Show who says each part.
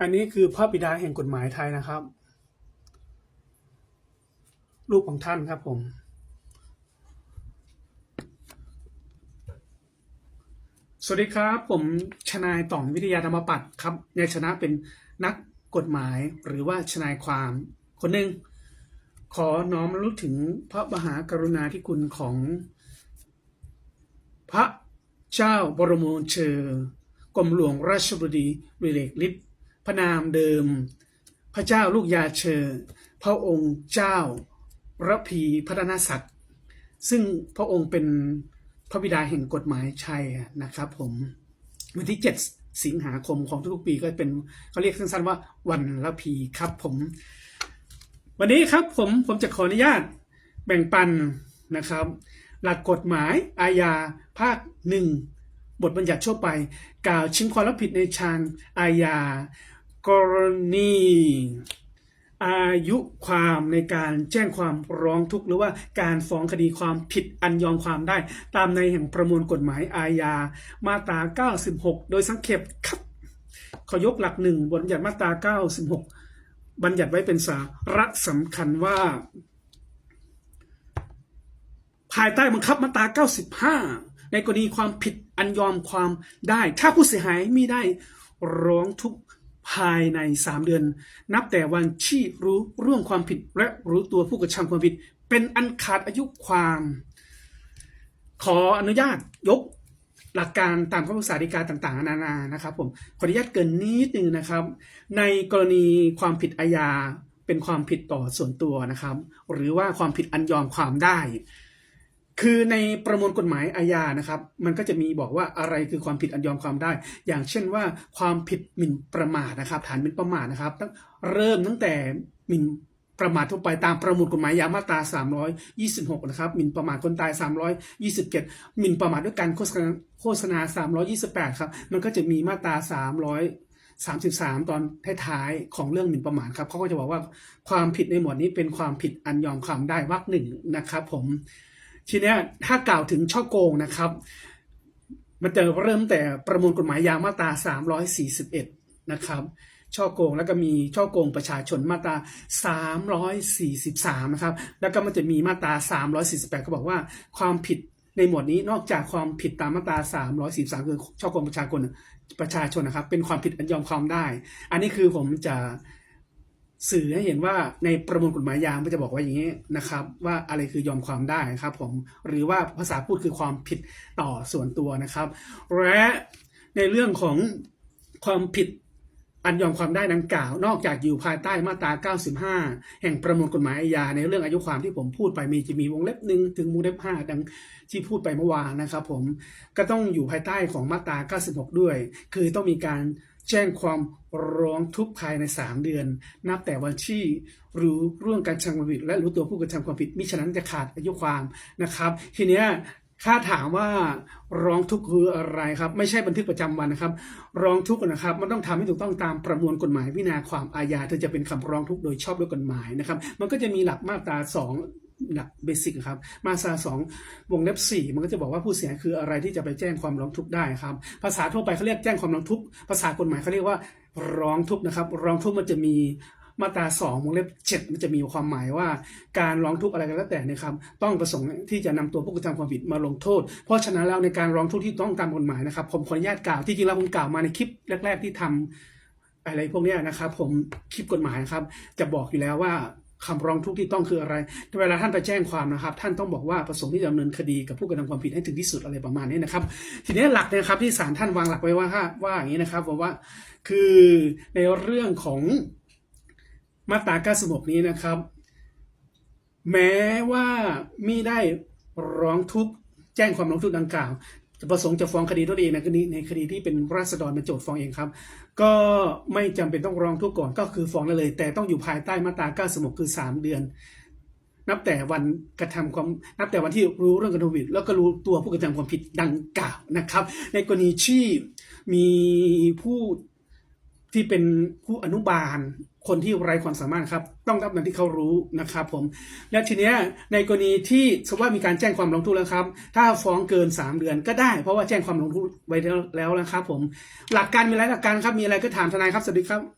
Speaker 1: อันนี้คือพระบิดาแห่งกฎหมายไทยนะครับ รูปของท่านครับผม สวัสดีครับ ผมชนายต่องวิทยาธรรมปัตย์ครับในชนะเป็นนักกฎหมายหรือว่าชนายความคนหนึ่งขอน้อมรู้ถึงพระมหากรุณาธิคุณของ พระเจ้าบรมวงศ์เชอกรมหลวงราชบุรีวิเลกฤทธิ์ พระนามเดิม พระเจ้าลูกยาเชอพระองค์เจ้าระพีพัฒนศักดิ์ซึ่งพระองค์เป็นพระบิดาแห่งกฎหมายชัยนะครับ ผมวันที่ 7 สิงหาคมของทุกๆปีก็เป็นเขาเรียกสั้นๆว่าวันละพีครับผม วันนี้ครับผมผมจะขออนุญาตแบ่งปันนะครับ หลักกฎหมายอาญาภาคหนึ่งบทบัญญัติชั่วไป กล่าวชิงความรับผิดในชางอาญา กรณี อายุความในการแจ้งความร้องทุกข์หรือว่าการฟ้องคดีความผิดอันยอมความได้ ตามในแห่งประมวลกฎหมายอาญามาตรา 96 โดยสังเขปครับขอยกหลักหนึ่งบทบัญญัติมาตรา 96 บัญญัติไว้เป็นสาระสำคัญว่า ภายใต้บังคับมาตรา 95 ในกรณีความผิดอันยอมความได้ ถ้าผู้เสียหายมิได้ร้องทุกข์ ภายใน 3 เดือน นับแต่วันที่รู้เรื่องความผิดและรู้ตัวผู้กระทำความผิด เป็นอันขาดอายุความ ขออนุญาตยกหลักการตามคำพิพากษาฎีกาต่างๆ นานานะครับผมขออนุญาตเกินนิดนึงนะครับ ในกรณีความผิดอาญาเป็นความผิดต่อส่วนตัวนะครับ หรือว่าความผิดอันยอมความได้ คือในประมวลกฎหมายอาญานะครับ มันก็จะมีบอกว่าอะไรคือความผิดอันยอมความได้ อย่างเช่นว่าความผิดหมิ่นประมาทนะครับ ฐานหมิ่นประมาทนะครับตั้งเริ่มตั้งแต่หมิ่นประมาททั่วไปตามประมวลกฎหมายยามาตรา 326 นะครับหมิ่นประมาทคนตาย 327หมิ่นประมาทด้วยการโฆษณาโฆษณา 328 ครับ มันก็จะมีมาตรา 300 33 ตอนท้ายๆของเรื่องหมิ่นประมาทครับเขาก็จะบอกว่าความผิดในหมวดนี้เป็นความผิดอันยอมความได้วรรคหนึ่งนะครับ ผม ทีนี้ถ้ากล่าวถึงช่อโกงนะครับ มันจะเริ่มแต่ประมวลกฎหมายยามาตรา 341 นะครับช่อโกงแล้วก็มีช่อโกงประชาชนมาตรา 343 นะครับ แล้วก็มันจะมีมาตรา 348 ก็บอกว่าความผิดในหมวดนี้นอกจากความผิดตามมาตรา 343 คือช่อโกงประชาชนประชาชนนะครับ เป็นความผิดอันยอมความได้ อันนี้คือผมจะ สื่อให้เห็นว่าในประมวลกฎหมายยามก็จะบอกว่าอย่างนี้นะครับ ว่าอะไรคือยอมความได้ครับ ผมหรือว่าภาษาพูดคือความผิดต่อส่วนตัวนะครับ และในเรื่องของความผิดอันยอมความได้ดังกล่าว นอกจากอยู่ภายใต้มาตรา 95 แห่งประมวลกฎหมายอาญาในเรื่องอายุความที่ผมพูดไปมีจะมีวงเล็บหนึ่งถึงวงเล็บห้าดังที่พูดไปเมื่อวานนะครับ ผมก็ต้องอยู่ภายใต้ของมาตรา 96 ด้วย คือต้องมีการ แจ้งความร้องทุกข์ภายใน 3 เดือน นับแต่วันที่รู้เรื่องการทำความผิด และรู้ตัวผู้กระทำความผิดมิฉะนั้นจะขาดอายุความนะครับ ทีเนี้ยถ้าถามว่าร้องทุกข์คืออะไรครับ ไม่ใช่บันทึกประจำวันนะครับ ร้องทุกข์นะครับ มันต้องทำให้ถูกต้องตามประมวลกฎหมายวินาความอาญาถึงจะเป็นคำร้องทุกข์โดยชอบด้วยกฎหมายนะครับ มันก็จะมีหลักมาตราสอง หลักเบสิกครับ มาตราสองวงเล็บสี่มันก็จะบอกว่าผู้เสียคืออะไรที่จะไปแจ้งความร้องทุกข์ได้ครับ ภาษาทั่วไปเขาเรียกแจ้งความร้องทุกข์ ภาษากฎหมายเขาเรียกว่าร้องทุกข์นะครับ ร้องทุกข์มันจะมีมาตราสองวงเล็บเจ็ดมันจะมีความหมายว่า การร้องทุกข์อะไรก็แล้วแต่นะครับต้องประสงค์ที่จะนำตัวผู้กระทำความผิดมาลงโทษ เพราะฉะนั้นแล้วในการร้องทุกข์ที่ต้องตามกฎหมายนะครับ ผมขออนุญาตกล่าวที่จริงแล้วผมกล่าวมาในคลิปแรก ๆ ที่ทำอะไรพวกนี้นะครับ ผมคลิปกฎหมายครับ จะบอกอยู่แล้วว่า คำร้องทุกข์ที่ต้องคืออะไร เวลาท่านไปแจ้งความนะครับ ท่านต้องบอกว่าประสงค์ที่จะดำเนินคดีกับผู้กระทำความผิดให้ถึงที่สุดอะไรประมาณนี้นะครับ ทีนี้หลักนะครับที่ศาลท่านวางหลักไว้ว่าว่าอย่างนี้นะครับผมว่าคือในเรื่องของมาตรา96นี้นะครับ แม้ว่ามิได้ร้องทุกข์แจ้งความร้องทุกข์ดังกล่าว จะประสงค์จะฟ้องคดีตัวเองในคดีในคดีที่เป็นราษฎรเป็นโจทย์ฟ้องเองครับ ก็ไม่จำเป็นต้องร้องทุกข์ก่อนก็คือฟ้องได้เลย แต่ต้องอยู่ภายใต้มาตรา 96 คือ 3 เดือน นับแต่วันกระทำความนับแต่วันที่รู้เรื่องกระทำผิดแล้วก็รู้ตัวผู้กระทำความผิดดังกล่าวนะครับ ในกรณีที่มีผู้ ที่เป็นผู้อนุบาลคนที่ไร้ความสามารถครับ ต้องรับในที่เขารู้นะครับผม และทีเนี้ยในกรณีที่สมมติว่ามีการแจ้งความร้องทุกข์แล้วครับ ถ้าฟ้องเกิน 3 เดือนก็ได้ เพราะว่าแจ้งความร้องทุกข์ไว้แล้วนะครับผมหลักการมีอะไรหลักการครับมีอะไรก็ถามทนายครับสวัสดีครับ